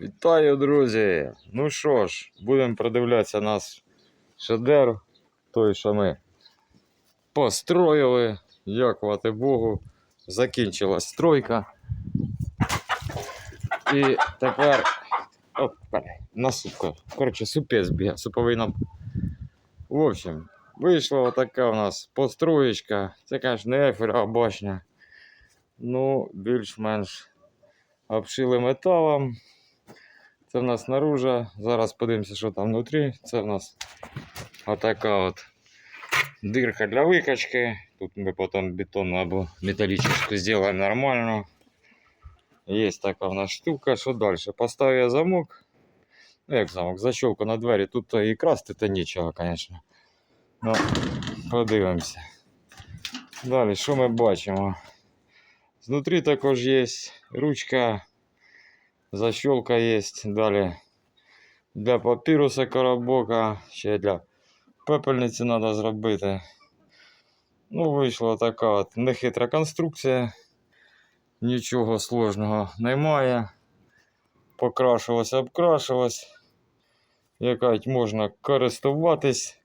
Вітаю, друзі! Ну що ж, будемо продивлятися наш шедевр, той, що ми построїли. Дякувати Богу. Закінчилась стройка. І тепер. Оп, на супка. Коротше, супець б'є, суповий нам. В общем, вийшла отака у нас построєчка. Це, звісно, не ефіра, башня. Ну, більш-менш обшили металом. Це в нас наружа. Зараз подивимося, що там внутрі. Це в нас отака от дирка для викачки. Тут ми потім бетонну або металічну зробимо нормально. Є така в нас штука. Що далі? Поставив я замок. Ну, як замок, защелку на двері. Тут то і красти то нічого, звісно. Ну, подивимося. Далі, що ми бачимо? Знутрі також є ручка, Защелка є. Далі для папіруса коробока, ще для пепельниці треба зробити. Ну, вийшла така от нехитра конструкція. Нічого сложного немає. Покрашилось, обкрашилось. Якать можна користуватись.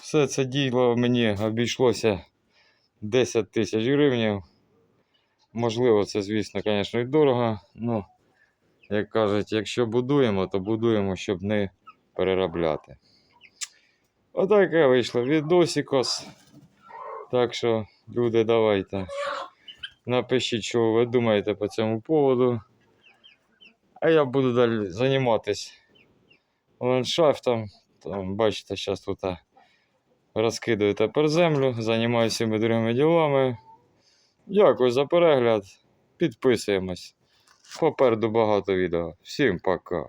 Все це діло мені обійшлося 10 тисяч гривень. Можливо, це, звісно, звісно, і дорого. Ну, як кажуть, якщо будуємо, то будуємо, щоб не переробляти. Отаке вийшло відосикос. Так що, люди, давайте. Напишіть, що ви думаєте по цьому поводу. А я буду далі займатися ландшафтом. Там, бачите, зараз тут розкидаю тепер землю, займаюся цими другими ділами. Дякую за перегляд. Підписуємось. Попереду багато відео. Всім пока.